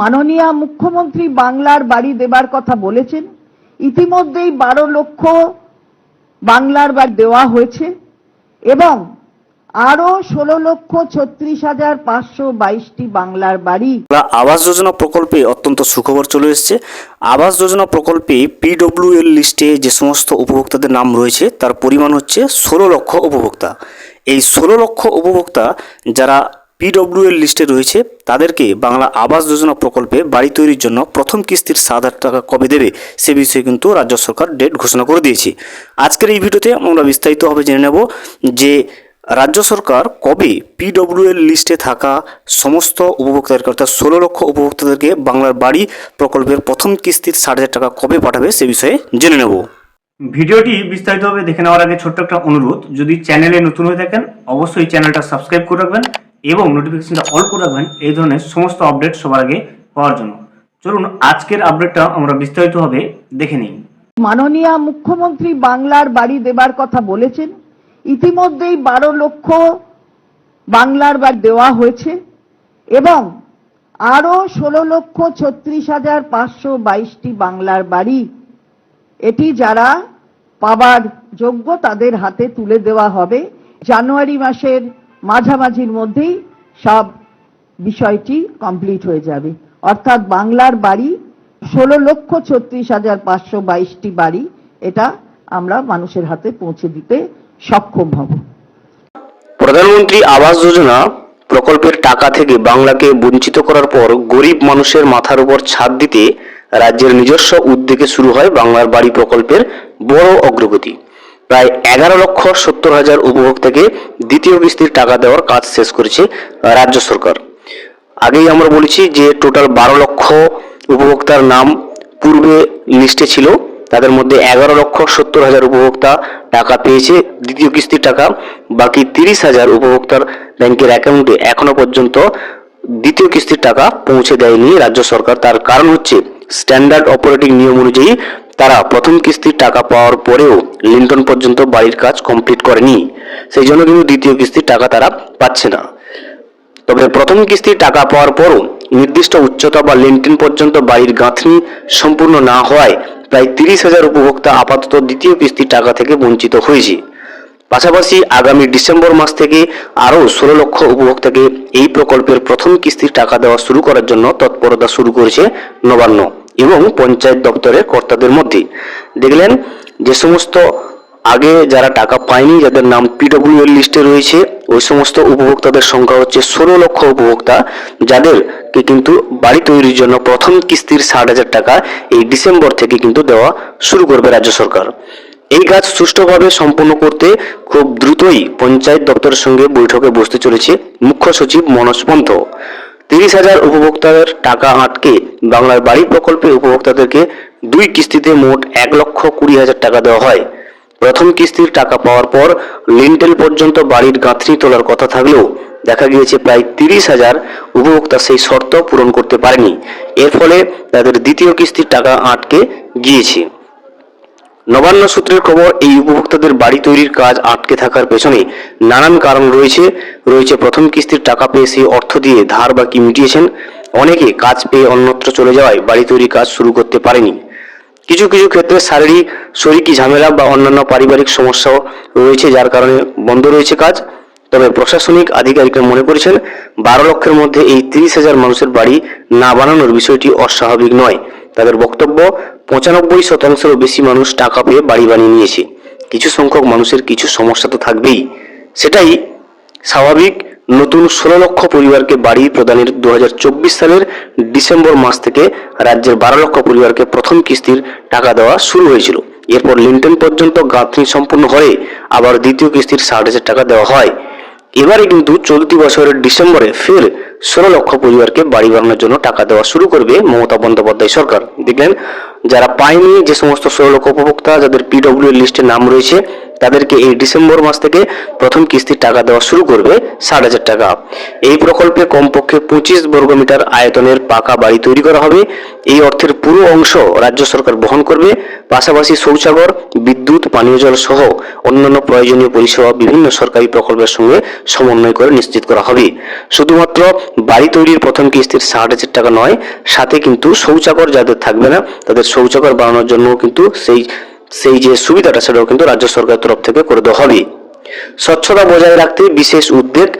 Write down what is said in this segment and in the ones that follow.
মাননীয় মুখ্যমন্ত্রী বাংলার বাড়ি দেবার কথা বলেছেন। ইতিমধ্যেই বারো লক্ষ বাংলার বাড়ি দেওয়া হয়েছে এবং আরও ষোলো লক্ষ ছত্রিশ হাজার পাঁচশো বাইশটি বাংলার বাড়ি। আবাস যোজনা প্রকল্পে অত্যন্ত সুখবর চলে এসেছে। আবাস যোজনা প্রকল্পে পিডব্লিউ এর লিস্টে যে সমস্ত উপভোক্তাদের নাম রয়েছে, তার পরিমাণ হচ্ছে ষোলো লক্ষ উপভোক্তা। এই ষোলো লক্ষ উপভোক্তা যারা পিডব্লিউ এর লিস্টে রয়েছে তাদেরকে বাংলা আবাস যোজনা প্রকল্পে বাড়ি তৈরির জন্য প্রথম কিস্তির সাত হাজার টাকা কবে দেবে সে বিষয়ে কিন্তু রাজ্য সরকার ডেট ঘোষণা করে দিয়েছে। আজকের এই ভিডিওতে আমরা বিস্তারিতভাবে জেনে নেব যে রাজ্য সরকার কবে পিডব্লিউ এর লিস্টে থাকা সমস্ত উপভোক্তাদেরকে অর্থাৎ ষোলো লক্ষ উপভোক্তাদেরকে বাংলার বাড়ি প্রকল্পের প্রথম কিস্তির ষাট হাজার টাকা কবে পাঠাবে সে বিষয়ে জেনে নেব। ভিডিওটি বিস্তারিতভাবে দেখে নেওয়ার আগে ছোট্ট একটা অনুরোধ, যদি চ্যানেলে নতুন হয়ে থাকেন, অবশ্যই চ্যানেলটা সাবস্ক্রাইব করে রাখবেন এবং নোটিফিকেশনটা অল করে রাখবেন, এই ধরনের সমস্ত আপডেট সবার আগে পাওয়ার জন্য। চলুন, আজকের আপডেটটা আমরা বিস্তারিতভাবে দেখে নিই। মাননীয় মুখ্যমন্ত্রী বাংলার বাড়ি দেবার কথা বলেছেন। ইতিমধ্যেই বারো লক্ষ বাংলার বাড়ি দেওয়া হয়েছে এবং আরও ষোলো লক্ষ ছত্রিশ হাজার পাঁচশো বাইশটি বাংলার বাড়ি। এটি যারা পাবার যোগ্য তাদের হাতে তুলে দেওয়া হবে। জানুয়ারি মাসের মাঝামাঝির মধ্যেই সব বিষয়টি কমপ্লিট হয়ে যাবে। অর্থাৎ বাংলার বাড়ি ষোলো লক্ষ ছত্রিশ হাজার পাঁচশো বাইশটি বাড়ি, এটা আমরা মানুষের হাতে পৌঁছে দিতে সক্ষম হব। প্রধানমন্ত্রী আবাস যোজনা প্রকল্পের টাকা থেকে বাংলাকে বঞ্চিত করার পর গরিব মানুষের মাথার উপর ছাদ দিতে রাজ্যের নিজস্ব উদ্যোগে শুরু হয় বাংলার বাড়ি প্রকল্পের বড় অগ্রগতি। প্রায় এগারো লক্ষ সত্তর হাজার উপভোক্তাকে দ্বিতীয় কিস্তির টাকা দেওয়ার কাজ শেষ করেছে রাজ্য সরকার। আগেই আমরা বলেছি যে টোটাল বারো লক্ষ উপভোক্তার নাম পূর্বে লিস্টে ছিল। তাদের মধ্যে এগারো লক্ষ সত্তর হাজার উপভোক্তা টাকা পেয়েছে। দ্বিতীয় কিস্তির টাকা বাকি তিরিশ হাজার উপভোক্তার ব্যাংকের অ্যাকাউন্টে এখনও পর্যন্ত দ্বিতীয় কিস্তির টাকা পৌঁছে দেয়নি রাজ্য সরকার। তার কারণ হচ্ছে স্ট্যান্ডার্ড অপারেটিং নিয়ম অনুযায়ী তারা প্রথম কিস্তির টাকা পাওয়ার পরেও লিন্টন পর্যন্ত বাড়ির কাজ কমপ্লিট করেনি। সেই জন্য কিন্তু দ্বিতীয় কিস্তির টাকা তারা পাচ্ছে না। তবে প্রথম কিস্তির টাকা পাওয়ার পরও নির্দিষ্ট উচ্চতা বা লেন্টিন পর্যন্ত বাড়ির গাঁথনি সম্পূর্ণ না হওয়ায় প্রায় তিরিশ হাজার উপভোক্তা আপাতত দ্বিতীয় কিস্তির টাকা থেকে বঞ্চিত হয়েছে। পাশাপাশি আগামী ডিসেম্বর মাস থেকে আরও ষোলো লক্ষ উপভোক্তাকে এই প্রকল্পের প্রথম কিস্তির টাকা দেওয়া শুরু করার জন্য তৎপরতা শুরু করেছে নবান্ন। এবং পঞ্চায়েত দপ্তরের কর্তাদের মধ্যে। দেখলেন যে সমস্ত আগে যারা টাকা পায়নি, যাদের নাম পিডব্লিউ এর লিস্টে রয়েছে, ওই সমস্ত উপভোক্তাদের সংখ্যা হচ্ছে ষোলো লক্ষ উপভোক্তা, যাদেরকে কিন্তু বাড়ি তৈরির জন্য প্রথম কিস্তির ষাট হাজার টাকা এই ডিসেম্বর থেকে কিন্তু দেওয়া শুরু করবে রাজ্য সরকার। এই কাজ সুষ্ঠুভাবে সম্পন্ন করতে খুব দ্রুতই পঞ্চায়েত দপ্তরের সঙ্গে বৈঠকে বসতে চলেছে মুখ্য সচিব মনোজ পন্থ। তিরিশ হাজার উপভোক্তাদের টাকা আটকে বাংলার বাড়ি প্রকল্পে উপভোক্তাদেরকে দুই কিস্তিতে মোট এক লক্ষ কুড়ি হাজার টাকা দেওয়া হয়। প্রথম কিস্তির টাকা পাওয়ার পর লিন্টেল পর্যন্ত বাড়ির গাঁথনি তোলার কথা থাকলেও দেখা গিয়েছে প্রায় তিরিশ হাজার উপভোক্তা সেই শর্ত পূরণ করতে পারেনি। এর ফলে তাদের দ্বিতীয় কিস্তির টাকা আটকে গিয়েছে। নবান্ন সূত্রের খবর, এই উপভোক্তাদের বাড়ি তৈরির কাজ আটকে থাকার পেছনে নানান কারণ রয়েছে। রয়েছে প্রথম কিস্তির টাকা পেয়ে সেই অর্থ দিয়ে ধার বাকি মিটিয়েছেন। অনেকে কাজ পেয়ে অন্যত্র চলে যাওয়ায় বাড়ি তৈরির কাজ শুরু করতে পারেনি। কিছু কিছু ক্ষেত্রে শারীরিক শরীরী ঝামেলা বা অন্যান্য পারিবারিক সমস্যাও রয়েছে, যার কারণে বন্ধ রয়েছে কাজ। তবে প্রশাসনিক আধিকারিকরা মনে করেছেন, বারো লক্ষের মধ্যে এই তিরিশ হাজার মানুষের বাড়ি না বানানোর বিষয়টি অস্বাভাবিক নয়। তাদের বক্তব্য, পঁচানব্বই শতাংশেরও বেশি মানুষ টাকা পেয়ে বাড়ি বানিয়ে নিয়েছে। কিছু সংখ্যক মানুষের কিছু সমস্যা তো থাকবেই। সেটাই স্বাভাবিক, নতুন ষোলো লক্ষ পরিবারকে বাড়ি প্রদানের দু হাজার চব্বিশ সালের ডিসেম্বর মাস থেকে রাজ্যের বারো লক্ষ পরিবারকে প্রথম কিস্তির টাকা দেওয়া শুরু হয়েছিল। এরপর লিন্টন পর্যন্ত গাঁথনি সম্পূর্ণ হয়ে আবার দ্বিতীয় কিস্তির ষাট হাজার টাকা দেওয়া হয়। এবারে কিন্তু চলতি বছরের ডিসেম্বরে ফের ষোলো লক্ষ পরিবারকে বাড়ি বানানোর জন্য টাকা দেওয়া শুরু করবে মমতা বন্দ্যোপাধ্যায় সরকার। দেখলেন, যারা পায়নি যে সমস্ত ষোলো লক্ষ উপভোক্তা, যাদের পিডব্লিউ লিস্টে নাম রয়েছে তাদেরকে এই ডিসেম্বর মাস থেকে প্রথম কিস্তির টাকা দেওয়া শুরু করবে ষাট হাজার টাকা। এই প্রকল্পে কমপক্ষে পঁচিশ বর্গমিটার আয়তনের পাকা বাড়ি তৈরি করা হবে। এই অর্থের পুরো অংশ রাজ্য সরকার বহন করবে। পাশাপাশি শৌচাগর, বিদ্যুৎ, পানীয় জল সহ অন্যান্য প্রয়োজনীয় পরিষেবা বিভিন্ন সরকারি প্রকল্পের সঙ্গে সমন্বয় করে নিশ্চিত করা হবে। শুধুমাত্র বাড়ি তৈরির প্রথম কিস্তির ষাট হাজার টাকা নয়, সাথে কিন্তু শৌচাগর যাদের থাকবে না, তাদের শৌচাগর বানানোর জন্য কিন্তু সেই সেই যে সুবিধাটা সেটাও কিন্তু রাজ্য সরকারের তরফ থেকে করে দেওয়া হবে। স্বচ্ছতা বজায় রাখতে বিশেষ উদ্বেগ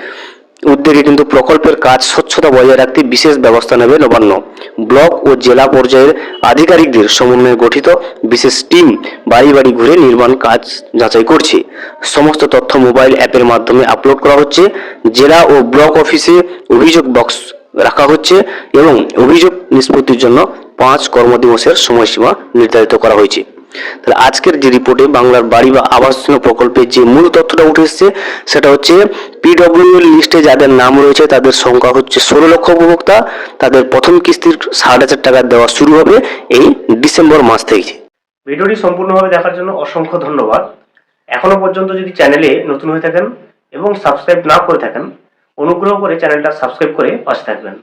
উদ্যোগে কিন্তু প্রকল্পের কাজ স্বচ্ছতা বজায় রাখতে বিশেষ ব্যবস্থা নেবে নবান্ন। ব্লক ও জেলা পর্যায়ের আধিকারিকদের সমন্বয়ে গঠিত বিশেষ টিম বাড়ি বাড়ি ঘুরে নির্মাণ কাজ যাচাই করছে। সমস্ত তথ্য মোবাইল অ্যাপের মাধ্যমে আপলোড করা হচ্ছে। জেলা ও ব্লক অফিসে অভিযোগ বক্স রাখা হচ্ছে এবং অভিযোগ নিষ্পত্তির জন্য পাঁচ কর্মদিবসের সময়সীমা নির্ধারিত করা হয়েছে। তাহলে আজকের যে রিপোর্টে বাংলার বাড়ি বা আবাস যোজনা প্রকল্পের যে মূল তথ্যটা উঠে এসেছে, সেটা হচ্ছে পিডব্লিউ লিস্টে যাদের নাম রয়েছে, তাদের সংখ্যা হচ্ছে ষোলো লক্ষ উপভোক্তা। তাদের প্রথম কিস্তির ষাট হাজার টাকা দেওয়া শুরু হবে এই ডিসেম্বর মাস থেকে ভিডিওটি সম্পূর্ণভাবে দেখার জন্য অসংখ্য ধন্যবাদ। এখনও পর্যন্ত যদি চ্যানেলে নতুন হয়ে থাকেন এবং সাবস্ক্রাইব না করে থাকেন, অনুগ্রহ করে চ্যানেলটা সাবস্ক্রাইব করে পাশে থাকবেন।